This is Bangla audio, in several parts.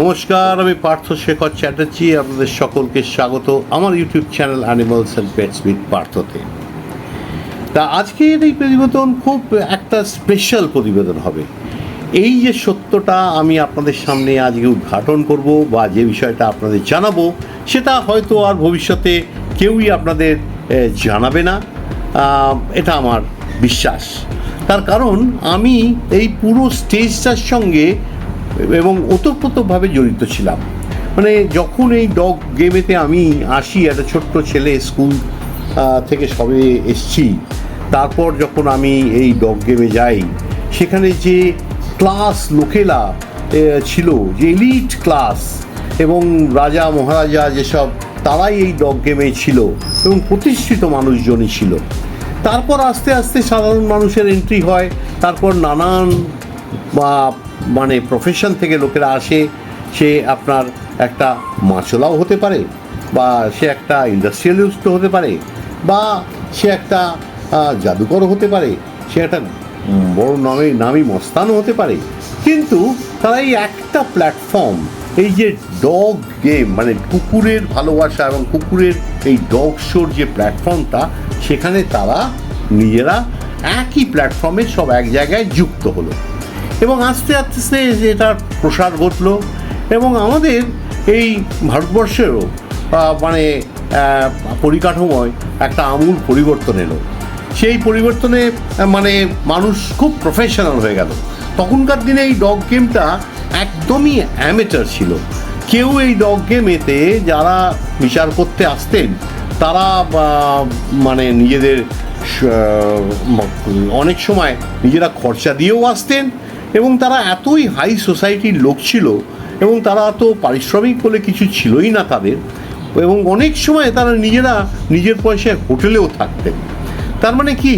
নমস্কার, আমি পার্থ শেখর চ্যাটার্জি, আপনাদের সকলকে স্বাগত আমার YouTube channel animals and pets with পার্থতে। তা আজকের এই প্রতিবেদন খুব একটা স্পেশাল প্রতিবেদন হবে। এই যে সত্যটা আমি আপনাদের সামনে আজকে উদ্ঘাটন করব বা যে বিষয়টা আপনাদের জানাব, সেটা হয়তো আর ভবিষ্যতে কেউই আপনাদের জানাবে না। এটা আমার বিশ্বাস। তার কারণ আমি এই পুরো স্টেজটার সঙ্গে এবং ওতপ্রোতভাবে জড়িত ছিলাম। মানে যখন এই ডগ গেমেতে আমি আসি, একটা ছোট্ট ছেলে স্কুল থেকে সবে এসছি, তারপর যখন আমি এই ডগ গেমে যাই, সেখানে যে ক্লাস লোকেলা ছিল, যে এলিট ক্লাস এবং রাজা, মহারাজা যেসব, তারাই এই ডগ গেমে ছিল এবং প্রতিষ্ঠিত মানুষজনই ছিল। তারপর আস্তে আস্তে সাধারণ মানুষের এন্ট্রি হয়, তারপর নানান, বা মানে প্রফেশন থেকে লোকেরা আসে, সে আপনার একটা মাছলাও হতে পারে, বা সে একটা ইন্ডাস্ট্রিয়ালিস্ট হতে পারে, বা সে একটা জাদুকর হতে পারে, সে একটা বড় নামে, নামি মস্তানও হতে পারে। কিন্তু তারা এই একটা প্ল্যাটফর্ম এই যে ডগ গেম মানে কুকুরের ভালোবাসা এবং কুকুরের এই ডগ শোর যে প্ল্যাটফর্মটা সেখানে তারা নিজেরা একই প্ল্যাটফর্মে সব এক জায়গায় যুক্ত হলো। এবং আস্তে আস্তে এটার প্রসার ঘটলো এবং আমাদের এই ভারতবর্ষেরও মানে পরিকাঠামোয় একটা আমূল পরিবর্তন এলো। সেই পরিবর্তনে মানে মানুষ খুব প্রফেশনাল হয়ে গেল। তখনকার দিনে এই ডগ গেমটা একদমই অ্যামেটার ছিল। কেউ এই ডগ গেমেতে যারা বিচার করতে আসতেন, তারা মানে নিজেদের অনেক সময় নিজেরা খরচা দিয়েও আসতেন এবং তারা এতই হাই সোসাইটির লোক ছিল এবং তারা তো পারিশ্রমিক বলে কিছু ছিলই না তাদের এবং অনেক সময় তারা নিজেরা নিজের পয়সায় হোটেলেও থাকতেন। তার মানে কি,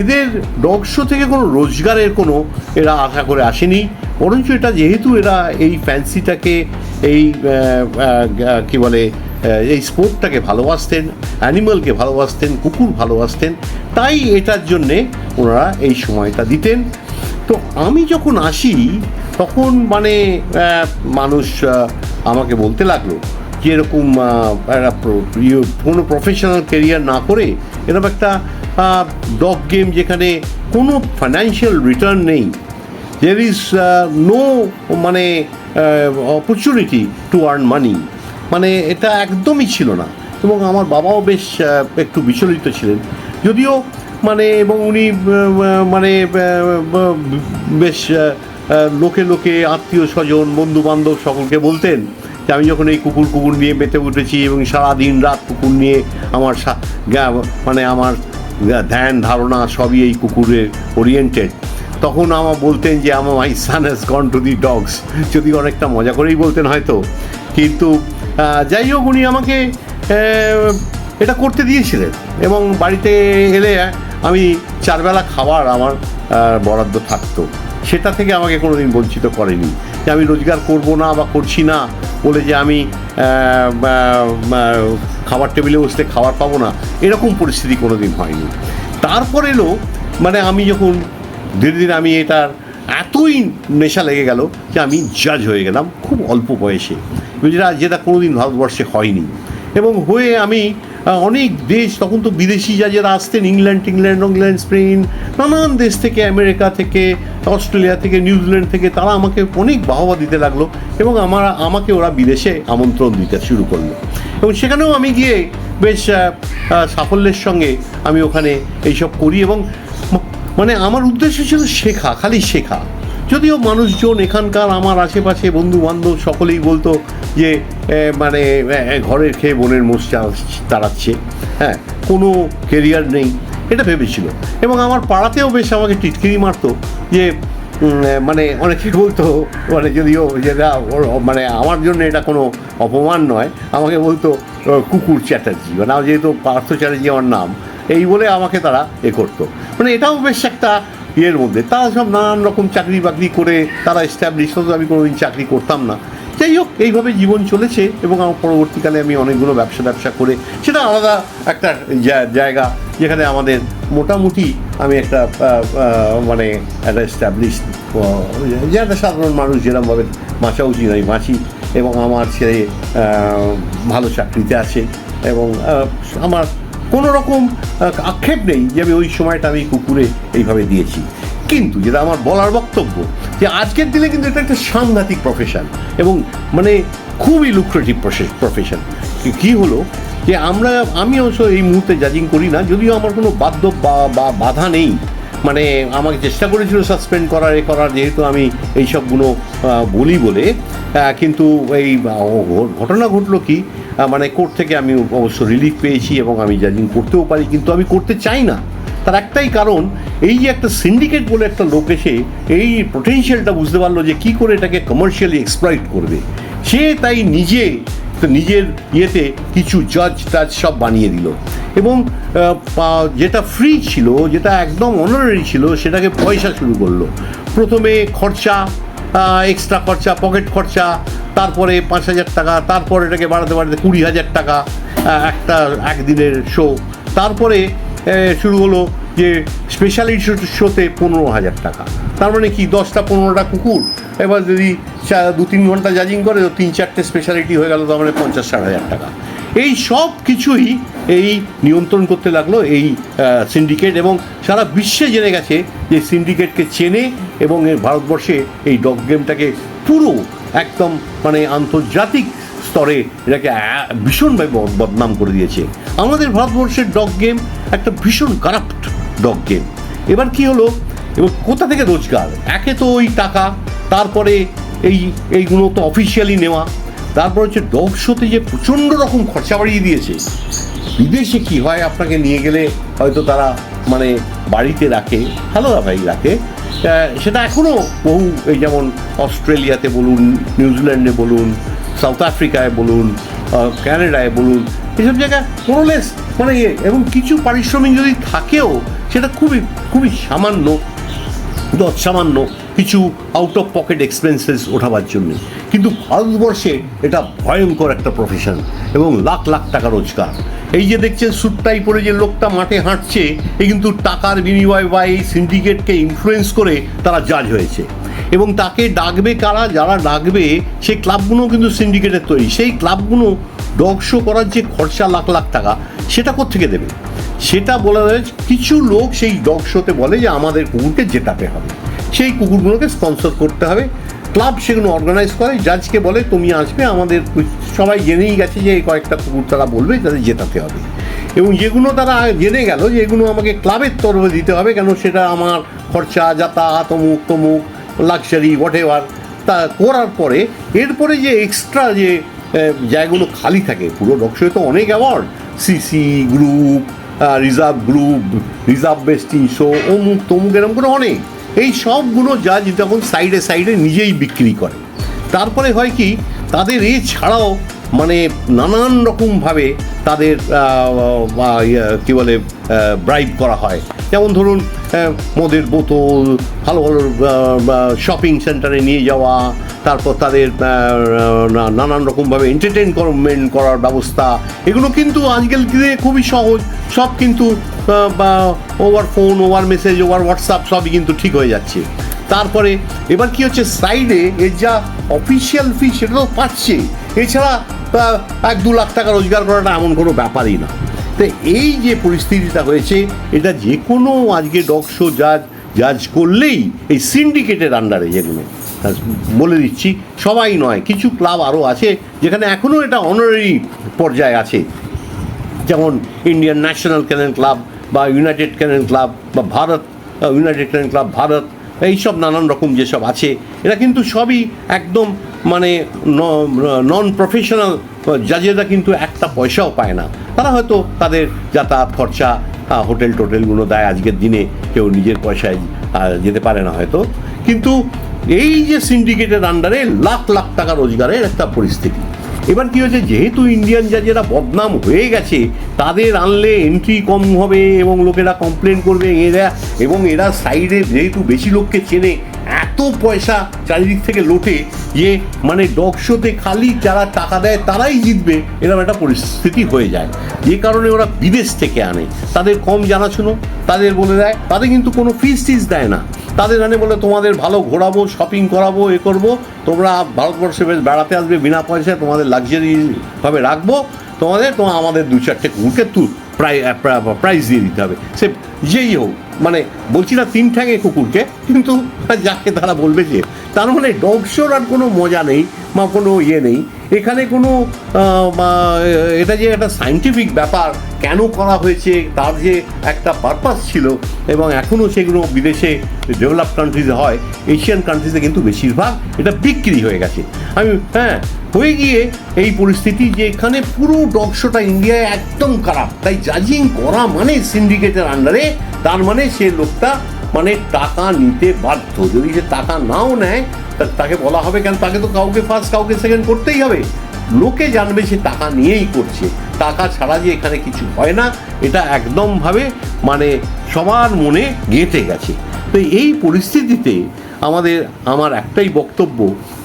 এদের ডগ শো থেকে কোনো রোজগারের কোনো এরা আশা করে আসেনি, বরঞ্চ এটা যেহেতু এরা এই ফ্যান্সিটাকে এই কি বলে এই স্পোর্টটাকে ভালোবাসতেন অ্যানিমালকে ভালোবাসতেন, কুকুর ভালোবাসতেন, তাই এটার জন্যে ওনারা এই সময়টা দিতেন। তো আমি যখন আসি তখন মানে মানুষ আমাকে বলতে লাগল যে এরকম ইয়ে, কোনো প্রফেশনাল কেরিয়ার না করে এরকম একটা ডগ গেম যেখানে কোনো ফাইন্যান্সিয়াল রিটার্ন নেই। দের ইজ নো মানে অপরচুনিটি টু আর্ন মানি মানে এটা একদমই ছিল না। এবং আমার বাবাও বেশ একটু বিচলিত ছিলেন। যদিও মানে এবং উনি মানে বেশ লোকে লোকে, আত্মীয় স্বজন, বন্ধু বান্ধব সকলকে বলতেন যে আমি যখন এই কুকুর কুকুর নিয়ে মেতে উঠেছি এবং সারা দিন রাত কুকুর নিয়ে আমার মানে আমার ধ্যান ধারণা সবই এই কুকুরের ওরিয়েন্টেড তখন আমার বলতেন যে আমার my son has gone to the dogs যদি অনেকটা মজা করেই বলতেন হয়তো। কিন্তু যাই হোক, উনি আমাকে এটা করতে দিয়েছিলেন এবং বাড়িতে এলে আমি চারবেলা খাবার আমার বরাদ্দ থাকতো। সেটা থেকে আমাকে কোনো দিন বঞ্চিত করেনি। যে আমি রোজগার করব না বা করছি না বলে যে আমি খাবার টেবিলে বসতে খাবার পাবো না, এরকম পরিস্থিতি কোনোদিন হয়নি। তারপর এলো মানে আমি যখন ধীরে ধীরে আমি এটার এতই নেশা লেগে গেল যে আমি জাজ হয়ে গেলাম, খুব অল্প বয়সে। যেটা যেটা কোনোদিন ভারতবর্ষে হয়নি। এবং হয়ে আমি অনেক দেশ, তখন তো বিদেশি যা যারা আসতেন, ইংল্যান্ড ইংল্যান্ড ইংল্যান্ড, স্পেন, নানান দেশ থেকে, আমেরিকা থেকে, অস্ট্রেলিয়া থেকে, নিউজিল্যান্ড থেকে, তারা আমাকে অনেক বাহবা দিতে লাগল এবং আমার, আমাকে ওরা বিদেশে আমন্ত্রণ দিতে শুরু করল। এবং সেখানেও আমি গিয়ে বেশ সাফল্যের সঙ্গে আমি ওখানে এইসব করি এবং মানে আমার উদ্দেশ্য ছিল শেখা, খালি শেখা। যদিও মানুষজন এখানকার, আমার আশেপাশে বন্ধু বান্ধব সকলেই বলতো যে মানে ঘরের খেয়ে বোনের মোষ তাড়াচ্ছে। হ্যাঁ কোনো কেরিয়ার নেই। এটা ভেবেছিল। এবং আমার পাড়াতেও বেশ আমাকে টিটকিরি মারতো যে মানে অনেকে বলতো মানে যদিও যেটা মানে আমার জন্য এটা কোনো অপমান নয়। আমাকে বলতো কুকুর চ্যাটার্জি মানে আমার যেহেতু পার্থ চ্যাটার্জি আমার নাম। এই বলে আমাকে তারা এ করতো। মানে এটাও বেশ একটা ইয়ের মধ্যে। তারা সব নানান রকম চাকরি বাকরি করে, তারা এস্টাবলিশ হতো। আমি কোনোদিন চাকরি করতাম না। যাই হোক, এইভাবে জীবন চলেছে এবং আমার পরবর্তীকালে আমি অনেকগুলো ব্যবসা ব্যবসা করে সেটা আলাদা একটা জায়গা যেখানে আমাদের মোটামুটি আমি একটা মানে একটা এস্টাবলিশ একটা সাধারণ মানুষ যেরকমভাবে বাঁচা উচিত আমি বাঁচি এবং আমার ছেলে ভালো চাকরিতে আছে এবং আমার কোনো রকম আক্ষেপ নেই যে আমি ওই সময়টা আমি কুকুরে এইভাবে দিয়েছি। কিন্তু যেটা আমার বলার বক্তব্য, যে আজকের দিনে কিন্তু এটা একটা সাংঘাতিক প্রফেশন এবং মানে খুবই লুক্রেটিভ প্রফেশন কী হলো? যে আমরা, আমি অবশ্য এই মুহূর্তে জাজিং করি না, যদিও আমার কোনো বাধ্য বা- বাধা নেই। মানে আমাকে চেষ্টা করেছিল সাসপেন্ড করার, এ করার, যেহেতু আমি এইসবগুলো বলি বলে। কিন্তু এই ঘটনা ঘটলো কি? মানে কোর্ট থেকে আমি অবশ্য রিলিফ পেয়েছি এবং আমি জাজিং করতেও পারি, কিন্তু আমি করতে চাই না। তার একটাই কারণ, এই যে একটা সিন্ডিকেট বলে একটা লোক এসে এই পোটেনশিয়ালটা বুঝতে পারল যে কি করে এটাকে কমার্শিয়ালি এক্সপ্লয়েট করবে। সে তাই নিজে নিজের ইয়েতে কিছু জজ টাজ সব বানিয়ে দিল। এবং যেটা ফ্রি ছিল, যেটা একদম অনারারি ছিল, সেটাকে পয়সা শুরু করল। প্রথমে খরচা এক্সট্রা খরচা পকেট খরচা, তারপরে পাঁচ হাজার টাকা, তারপরে এটাকে বাড়াতে বাড়াতে কুড়ি হাজার টাকা একটা একদিনের শো তারপরে শুরু হলো যে স্পেশালিটি শোতে পনেরো হাজার টাকা। তার মানে কি, দশটা পনেরোটা কুকুর। এবার যদি দু তিন ঘণ্টা জাজিং করে, তো তিন চারটে স্পেশালিটি হয়ে গেল, তার মানে পঞ্চাশ ষাট হাজার টাকা। এই সব কিছুই এই নিয়ন্ত্রণ করতে লাগল এই সিন্ডিকেট এবং সারা বিশ্বে জেনে গেছে যে সিন্ডিকেটকে চেনে এবং ভারতবর্ষে এই ডগ গেমটাকে পুরো একদম মানে আন্তর্জাতিক স্তরে এটাকে ভীষণভাবে বদ- বদনাম করে দিয়েছে। আমাদের ভারতবর্ষের ডগ গেম একটা ভীষণ কারাপ্ট ডগ গেম। এবার কি হলো? এবার কোথা থেকে রোজগার? একে তো ওই টাকা, তারপরে এই, এইগুলো তো অফিসিয়ালি নেওয়া। তারপর হচ্ছে ডগ শোতে যে প্রচণ্ড রকম খরচা বাড়িয়ে দিয়েছে। বিদেশে কি হয় আপনাকে নিয়ে গেলে হয়তো তারা মানে বাড়িতে রাখে আলাদা ভাই রাখে। সেটা এখনও বহু, এই যেমন অস্ট্রেলিয়াতে বলুন, নিউজিল্যান্ডে বলুন সাউথ আফ্রিকায় বলুন ক্যানাডায় বলুন, এসব জায়গায় মোরলেস মানে ইয়ে এবং কিছু পারিশ্রমিক যদি থাকেও, সেটা খুবই খুবই সামান্য, দশ সামান্য কিছু আউট অফ পকেট এক্সপেন্সেস ওঠাবার জন্য। কিন্তু ভারতবর্ষে এটা ভয়ঙ্কর একটা প্রফেশন এবং লাখ লাখ টাকা রোজগার। এই যে দেখছেন স্যুটটাই পরে যে লোকটা মাঠে হাঁটছে, এ কিন্তু টাকার বিনিময় বা এই সিন্ডিকেটকে ইনফ্লুয়েন্স করে তারা জাজ হয়েছে। এবং তাকে ডাকবে কারা, যারা ডাকবে, সেই ক্লাবগুলো কিন্তু সিন্ডিকেটের তৈরি। সেই ক্লাবগুলো ডগ শো করার যে খরচা লাখ লাখ টাকা, সেটা কোত্থেকে দেবে? সেটা বলা যায় কিছু লোক সেই ডগ শোতে বলে যে, আমাদের কুকুরকে জেতাতে হবে। সেই কুকুরগুলোকে স্পন্সর করতে হবে। ক্লাব সেগুলো অর্গানাইজ করে জাজকে বলে, তুমি আসবে, আমাদের সবাই জেনেই গেছে যে, এই কয়েকটা কুকুর তারা বলবে, তাদের জেতাতে হবে। এবং যেগুলো তারা জেনে গেল যে, এগুলো আমাকে ক্লাবের তরফে দিতে হবে, কেন সেটা আমার খরচা, যাতায়াত অমুক তমুক লাক্সারি হোয়াট এভার তা করার পরে, এরপরে যে এক্সট্রা যে জায়গাগুলো খালি থাকে, পুরো ডকশোয়ে তো অনেক award CC group reserve group reserve best in show অমুক তমুক এরম করে অনেক। এই সবগুলো জাজ তখন সাইডে সাইডে নিজেই বিক্রি করে। তারপরে হয় কি, তাদের এ ছাড়াও মানে নানান রকমভাবে তাদের কী বলে ব্রাইব করা হয়। যেমন ধরুন মদের বোতল, ভালো ভালো শপিং সেন্টারে নিয়ে যাওয়া, তারপর তাদের নানান রকমভাবে এন্টারটেনমেন্ট করার ব্যবস্থা। এগুলো কিন্তু আজকাল খুবই সহজ। সব কিন্তু over phone over message over WhatsApp সবই কিন্তু ঠিক হয়ে যাচ্ছে। তারপরে, এবার কি হচ্ছে সাইডে এর যা অফিসিয়াল ফি সেটা তো পাচ্ছে এছাড়া এক দু লাখ টাকা রোজগার করাটা এমন কোনো ব্যাপারই না। তো এই যে পরিস্থিতিটা হয়েছে, এটা যে কোনো আজকে ডগ শো জাজ জাজ করলেই এই সিন্ডিকেটের আন্ডারে যেগুলো বলে দিচ্ছি, সবাই নয়, কিছু ক্লাব আরও আছে যেখানে এখনও এটা অনারারি পর্যায়ে আছে। যেমন ইন্ডিয়ান ন্যাশনাল ক্যানেল ক্লাব বা ইউনাইটেড ক্যানেল ক্লাব বা Bharat united kennel club Bharat এইসব নানান রকম যেসব আছে, এরা কিন্তু সবই একদম মানে নন প্রফেশনাল জাজেরা কিন্তু একটা পয়সাও পায় না। তারা হয়তো তাদের যাতায়াত খরচা হোটেল টোটেলগুলো দেয় আজকের দিনে, কেউ নিজের পয়সায় যেতে পারে না হয়তো। কিন্তু এই যে সিন্ডিকেটের আন্ডারে লাখ লাখ টাকা রোজগারের একটা পরিস্থিতি। এবার কি হয়েছে? যেহেতু ইন্ডিয়ান জাজেরা বদনাম হয়ে গেছে, তাদের আনলে এন্ট্রি কম হবে এবং লোকেরা কমপ্লেন করবে। এরা এবং এরা সাইডে যেহেতু বেশি লোককে চেনে, এত পয়সা চারিদিক থেকে লোটে যে মানে ডগ শোতে খালি যারা টাকা দেয় তারাই জিতবে, এরকম একটা পরিস্থিতি হয়ে যায়। যে কারণে ওরা বিদেশ থেকে আনে। তাদের কম জানাশুনো, তাদের বলে দেয়, তাদের কিন্তু কোনো ফিস টিস দেয় না। তাদের আনে বলে, তোমাদের ভালো ঘোরাবো শপিং করাবো, এ করব। তোমরা ভারতবর্ষে বেশ বেড়াতে আসবে, বিনা পয়সায় তোমাদের লাক্সারিভাবে রাখব। তোমাদের তোমার আমাদের দু চারটে কুকুরকে তু প্রাই প্রাইজ দিয়ে দিতে হবে। সে যেই হোক মানে বলছি না তিন ঠ্যাঙে কুকুরকে, কিন্তু যাকে তারা বলবে যে, তার মানে ডগ শোর আর কোনো মজা নেই, বা কোনো ইয়ে নেই। এখানে কোনো এটা যে একটা সাইন্টিফিক ব্যাপার, কেন করা হয়েছে, তার যে একটা পারপাস ছিল, এবং এখনও সেগুলো বিদেশে ডেভেলপ কান্ট্রিজে হয় এশিয়ান কান্ট্রিজে কিন্তু বেশিরভাগ এটা বিক্রি হয়ে গেছে। আমি হ্যাঁ হয়ে গিয়ে এই পরিস্থিতি যে এখানে পুরো ডগশোটা ইন্ডিয়ায় একদম খারাপ। তাই জাজিং করা মানে সিন্ডিকেটের আন্ডারে তার মানে সে লোকটা মানে টাকা নিতে বাধ্য। যদি সে টাকা নাও নেয় তাকে বলা হবে কেন? তাকে তো কাউকে ফার্স্ট কাউকে সেকেন্ড করতেই হবে। লোকে জানবে সে টাকা নিয়েই করছে। টাকা ছাড়া যে এখানে কিছু হয় না, এটা একদমভাবে মানে সবার মনে গেঁথে গেছে। তো এই পরিস্থিতিতে আমাদের, আমার একটাই বক্তব্য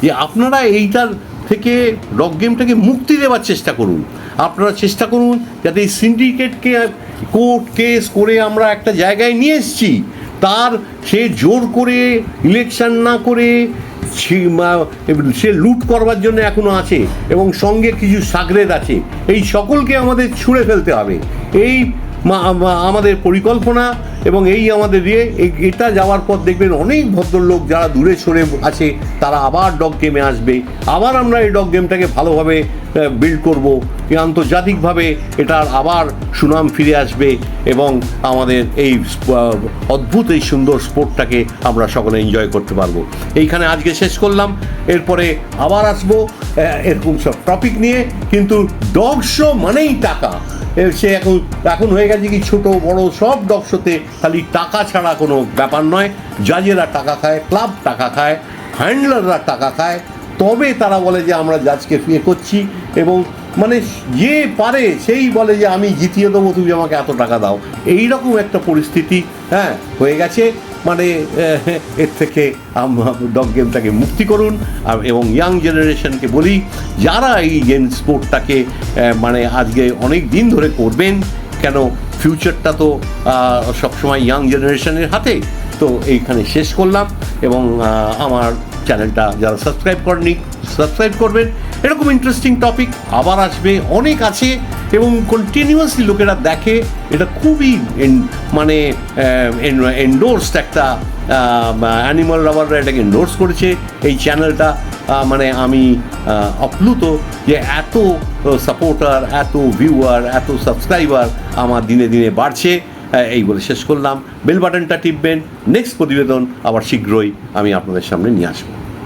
যে আপনারা এইটার থেকে ডগ গেমটাকে মুক্তি দেওয়ার চেষ্টা করুন। আপনারা চেষ্টা করুন যাতে এই সিন্ডিকেটকে কোর্ট কেস করে আমরা একটা জায়গায় নিয়ে এসেছি। তার সে জোর করে ইলেকশন না করে সে- লুট করবার জন্য এখনও আছে এবং সঙ্গে কিছু সাগরেদ আছে। এই সকলকে আমাদের ছুঁড়ে ফেলতে হবে। এই আমাদের পরিকল্পনা এবং এই আমাদের এই- এটা যাওয়ার পর দেখবেন অনেক ভদ্রলোক যারা দূরে সরে আছে, তারা আবার ডগ গেমে আসবে। আবার আমরা এই ডগ গেমটাকে ভালোভাবে বিল্ড করব। আন্তর্জাতিকভাবে এটার আবার সুনাম ফিরে আসবে এবং আমাদের এই অদ্ভুত এই সুন্দর স্পোর্টটাকে আমরা সকলে এনজয় করতে পারব। এইখানে আজকে শেষ করলাম। এরপরে আবার আসব। এরকম সব টপিক নিয়ে। কিন্তু ডগ শো মানেই টাকা। সে এখন এখন হয়ে গেছে কি ছোট, বড়, সব ডকশোতে খালি টাকা ছাড়া কোনো ব্যাপার নয়। জাজেরা টাকা খায়, ক্লাব টাকা খায়, হ্যান্ডলাররা টাকা খায়। তবে তারা বলে যে আমরা জাজকে ফিয়ে করছি এবং মানে যে পারে সেই বলে যে আমি জিতিয়ে দেবো, তুমি আমাকে এত টাকা দাও। এই রকম একটা পরিস্থিতি হ্যাঁ হয়ে গেছে। মানে এর থেকে ডগ গেমটাকে মুক্তি করুন। আর, এবং ইয়াং জেনারেশনকে বলি, যারা এই গেম স্পোর্টটাকে মানে আজকে অনেক দিন ধরে করবেন, কেন ফিউচারটা তো সবসময় ইয়াং জেনারেশনের হাতে। তো এইখানে শেষ করলাম, এবং আমার চ্যানেলটা যারা সাবস্ক্রাইব করেনি সাবস্ক্রাইব করবেন। এরকম ইন্টারেস্টিং টপিক আবার আসবে অনেক আছে এবং কন্টিনিউয়াসলি লোকেরা দেখে এটা খুবই মানে এন্ডোর্সড একটা অ্যানিমাল লাভাররা এটাকে এন্ডোর্স করেছে। এই চ্যানেলটা মানে আমি আহ, আপ্লুত যে এত সাপোর্টার এত ভিউয়ার এত সাবস্ক্রাইবার আমার দিনে দিনে বাড়ছে। এই বলে শেষ করলাম। বেল বাটনটা টিপবেন। নেক্সট প্রতিবেদন আবার শীঘ্রই আমি আপনাদের সামনে নিয়ে আসব।